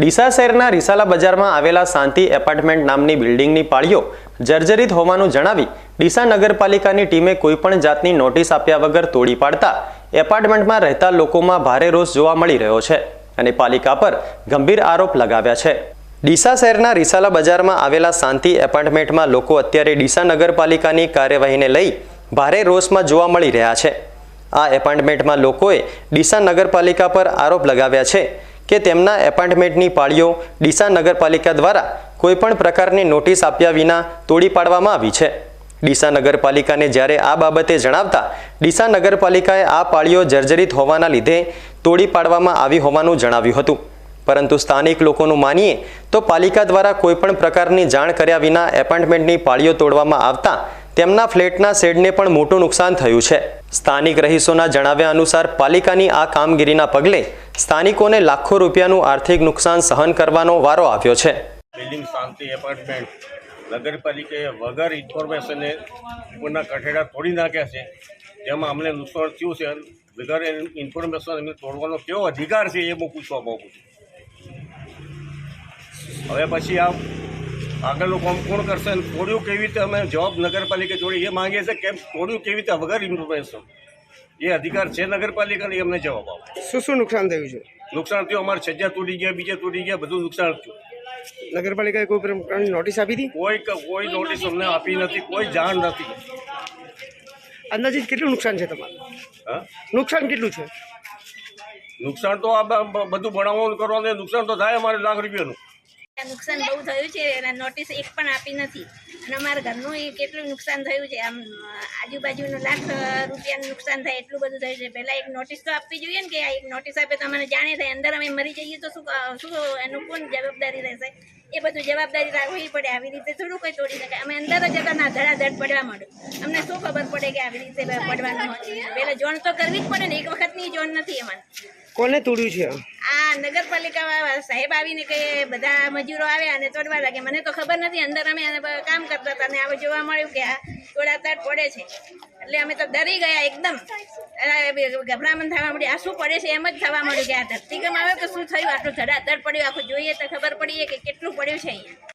ડીસા શહેરના રિસાલા બજારમાં આવેલા શાંતિ એપાર્ટમેન્ટ નામની બિલ્ડિંગની પાળીઓ જર્જરિત હોવાનું જણાવી ડીસા નગરપાલિકાની ટીમે કોઈપણ જાતની નોટિસ આપ્યા વગર તોડી પાડતા એપાર્ટમેન્ટમાં રહેતા લોકોમાં ભારે રોષ જોવા મળી રહ્યો છે અને પાલિકા પર ગંભીર આરોપ લગાવ્યા છે. ડીસા શહેરના રિસાલા બજારમાં આવેલા શાંતિ એપાર્ટમેન્ટમાં લોકો અત્યારે ડીસા નગરપાલિકાની કાર્યવાહીને લઈ ભારે રોષમાં જોવા મળી રહ્યા છે. આ એપાર્ટમેન્ટમાં લોકોએ ડીસા નગરપાલિકા પર આરોપ લગાવ્યા છે કે તેમના એપાર્ટમેન્ટની પાળીઓ ડીસા નગરપાલિકા દ્વારા કોઈપણ પ્રકારની નોટિસ આપ્યા વિના તોડી પાડવામાં આવી છે. ડીસા નગરપાલિકાને જ્યારે આ બાબતે જણાવતા ડીસા નગરપાલિકાએ આ પાળીઓ જર્જરિત હોવાના લીધે તોડી પાડવામાં આવી હોવાનું જણાવ્યું હતું. પરંતુ સ્થાનિક લોકોનું માનીએ તો પાલિકા દ્વારા કોઈપણ પ્રકારની જાણ કર્યા વિના એપાર્ટમેન્ટની પાળીઓ તોડવામાં આવતા તેમના ફ્લેટના શેડને પણ મોટું નુકસાન થયું છે. સ્થાનિક રહીશોના જણાવ્યા અનુસાર પાલિકાની આ કામગીરીના પગલે સ્થાનિકોને લાખો રૂપિયાનું આર્થિક નુકસાન સહન કરવાનો વારો આવ્યો છે. બિલ્ડિંગ શાંતિ એપાર્ટમેન્ટ નગરપાલિકાએ વગર ઇન્ફોર્મેશને ઉપરના કઠેડા તોડી નાખ્યા છે. જેમાં અમને નુકસાન થયું છે. વગર ઇન્ફોર્મેશન એમને તોડવાનો કેવો અધિકાર છે એ હું પૂછવા માગું છું. હવે પછી આ આગળનું કામ કોણ કરશે અને તોડ્યું કેવી રીતે અમે જવાબ નગરપાલિકા જોડે એ માંગીએ છીએ કેમ તોડ્યું કેવી રીતે વગર ઇન્ફોર્મેશન? એ અધિકાર છે નગરપાલિકાને અમને જવાબ આપો. શું શું નુકસાન થયું છે? નુકસાન થયું અમારે છજ્જા તૂટી ગયા બીજા તૂટી ગયા બધું નુકસાન થયું. નગરપાલિકાએ કોઈ પ્રકારની નોટિસ આપી હતી? કોઈ કોઈ નોટિસ અમને આપી નથી કોઈ જાણ નથી. અંદાજિત કેટલું નુકસાન છે તમારું? હા? નુકસાન કેટલું છે? નુકસાન તો આ બધું બનાવવાનું કરવાનું નુકસાન તો થાય અમારે લાખ રૂપિયાનું. નુકસાન બહુ થયું છે અને નોટિસ એક પણ આપી નથી. અને અમારા ઘરનું એ કેટલું નુકસાન થયું છે. આમ, આજુબાજુનું લાખ રૂપિયાનું નુકસાન થાય એટલું બધું થયું છે. પહેલાં એક નોટિસ તો આપવી જોઈએ ને કે આ એક નોટિસ આપે તો અમને જાણે થાય. અંદર અમે મરી જઈએ તો શું શું એનું કોણ જવાબદારી રહેશે? એ બધું જવાબદારી રાખવી પડે. આવી રીતે થોડું કોઈ તોડી શકે. અમે અંદર જ હતા ના ધડાધડ પડવા માંડ્યું. અમને શું ખબર પડે કે આવી રીતે પડવાનું પહેલાં જોણ તો કરવી જ પડે ને. એક વખતની જોણ નથી એમાં. કોને તોડ્યું છે? આ નગરપાલિકા સાહેબ આવીને કે બધા મજૂરો આવ્યા અને તોડવા લાગે. મને તો ખબર નથી, અંદર અમે કામ કરતા હતા અને હવે જોવા મળ્યું કે આ તોડાતાડ પડે છે. એટલે અમે તો ડરી ગયા એકદમ. ગભરામણ થવા મળી આ શું પડે છે એમ જ થવા મળ્યું કે આ ધરતીકમ આવ્યો કે શું થયું? આટલું ધડાધડ પડ્યું. આખું જોઈએ તો ખબર પડી કે કેટલું પડ્યું છે અહીંયા.